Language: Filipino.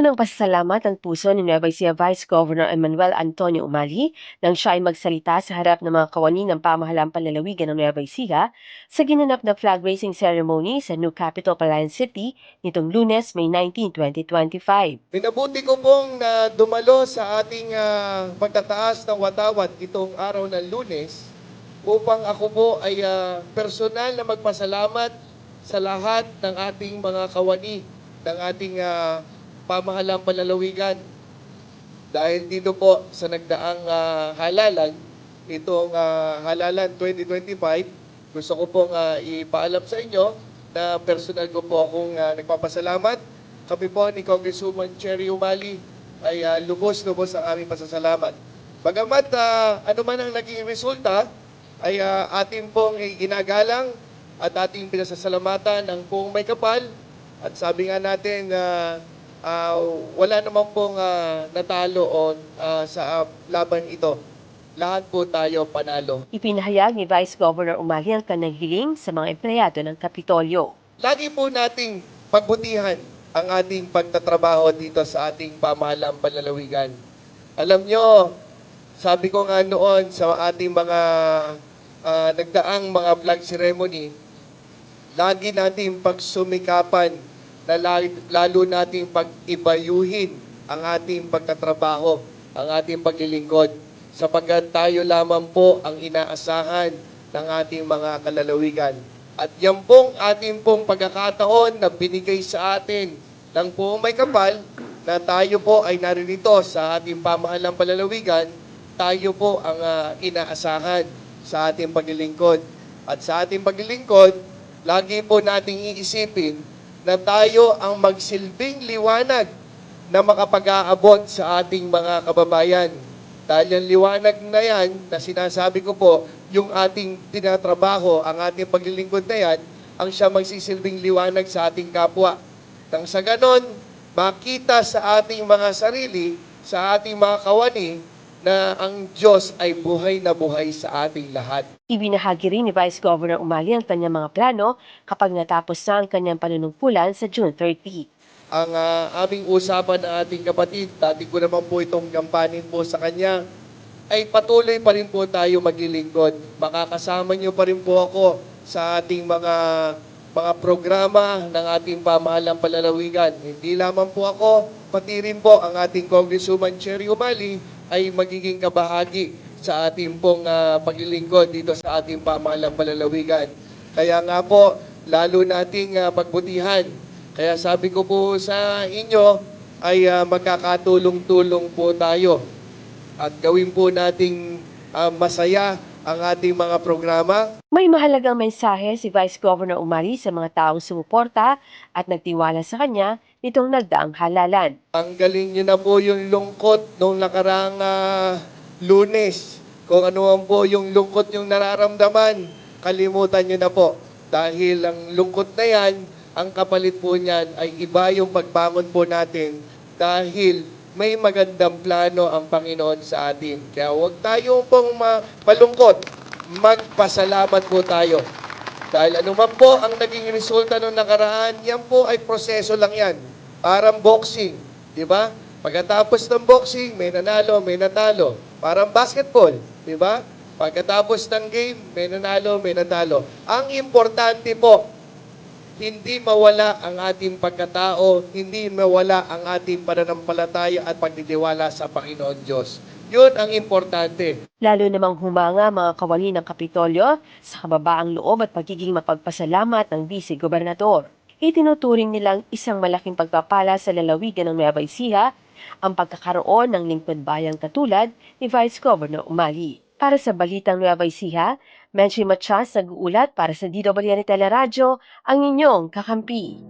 Puno pasasalamat ang puso ni Nueva Ecija Vice Governor Emmanuel Antonio Umali nang siya ay magsalita sa harap ng mga kawani ng pamahalang panlalawigan ng Nueva Ecija sa ginanap na flag raising ceremony sa New Capital Palayan City nitong lunes, May 19, 2025. Minabuti ko pong na dumalo sa ating ah, pagtataas ng watawat itong araw ng lunes upang ako po ay ah, personal na magpasalamat sa lahat ng ating mga kawani ng ating ah, pamahalang panlalawigan. Dahil dito po sa nagdaang ah, halalan, itong ah, halalan 2025, gusto ko pong ah, ipaalam sa inyo na personal ko po akong ah, nagpapasalamat kami po ni Congresswoman Cherry Umali ay ah, lubos-lubos ang aming pasasalamat. Bagamat ah, ano man ang naging resulta, ay ah, atin pong ginagalang at ating pinasasalamatan ng buong may kapal. At sabi nga natin na ah, wala naman pong ah, natalo o ah, sa ah, laban ito. Lahat po tayo panalo. Ipinahayag ni Vice Governor Umali ang kanyang hiling sa mga empleyado ng Kapitolyo. Lagi po nating pagbutihan ang ating pagtatrabaho dito sa ating pamahalang panlalawigan. Alam nyo, sabi ko nga noon sa ating mga ah, nagdaang mga flag ceremony, lagi nating pagsumikapan na lalo, nating pag-ibayuhin ang ating pagtatrabaho, ang ating paglilingkod, sapagkat tayo lamang po ang inaasahan ng ating mga kalalawigan. At yan pong ating pong pagkakataon na binigay sa atin ng buong may kapal na tayo po ay naririto sa ating pamahalang palalawigan, tayo po ang ah, inaasahan sa ating paglilingkod. At sa ating paglilingkod, lagi po nating iisipin na tayo ang magsilbing liwanag na makapag-aabot sa ating mga kababayan. Dahil yung liwanag na yan, na sinasabi ko po, yung ating tinatrabaho, ang ating paglilingkod na yan, ang siya magsisilbing liwanag sa ating kapwa. Nang sa ganon, makita sa ating mga sarili, sa ating mga kawani, na ang Diyos ay buhay na buhay sa ating lahat. Ibinahagi rin ni Vice Governor Umali ang kanyang mga plano kapag natapos na ang kanyang panunungkulan sa June 30. ang ah, aming usapan ng ating kapatid, dati ko naman po itong gampanin po sa kanya, ay patuloy pa rin po tayo maglilingkod. Makakasama niyo pa rin po ako sa ating mga mga programa ng ating pamahalang palalawigan. Hindi lamang po ako, pati rin po ang ating Congresswoman Cherry Umali ay magiging kabahagi sa ating pong ah, paglilingkod dito sa ating pamahalang palalawigan. Kaya nga po, lalo nating ah, pagbutihan kaya sabi ko po sa inyo ay ah, magkakatulong-tulong po tayo at gawin po nating ah, masaya ang ating mga programa. May mahalagang mensahe si Vice Governor Umali sa mga taong sumuporta at nagtiwala sa kanya nitong nagdaang halalan. Tanggalin niyo na po yung lungkot nung nakarang ah, lunes. Kung ano man po yung lungkot yung nararamdaman, kalimutan niyo na po. Dahil ang lungkot na yan, ang kapalit po niyan ay iba yung pagbangon po natin dahil may magandang plano ang Panginoon sa atin. Kaya huwag tayo pong malungkot. Magpasalamat po tayo. Dahil anuman po ang naging resulta nung nakaraan, yan po ay proseso lang yan. Parang boxing, di ba? Pagkatapos ng boxing, may nanalo, may natalo. Parang basketball, di ba? Pagkatapos ng game, may nanalo, may natalo. Ang importante po, hindi mawala ang ating pagkatao, hindi mawala ang ating pananampalataya at pagtitiwala sa Panginoon Diyos. Yun ang importante. Lalo namang humanga mga kawali ng Kapitolyo sa kababaang loob at pagiging mapagpasalamat ng Vice Gobernador. Itinuturing nilang isang malaking pagpapala sa lalawigan ng Nueva Ecija ang pagkakaroon ng lingkod bayang katulad ni Vice Governor Umali. Para sa Balitang Nueva Ecija, Menchi Machas nag-uulat para sa DWN Teleradyo, ang inyong kakampi.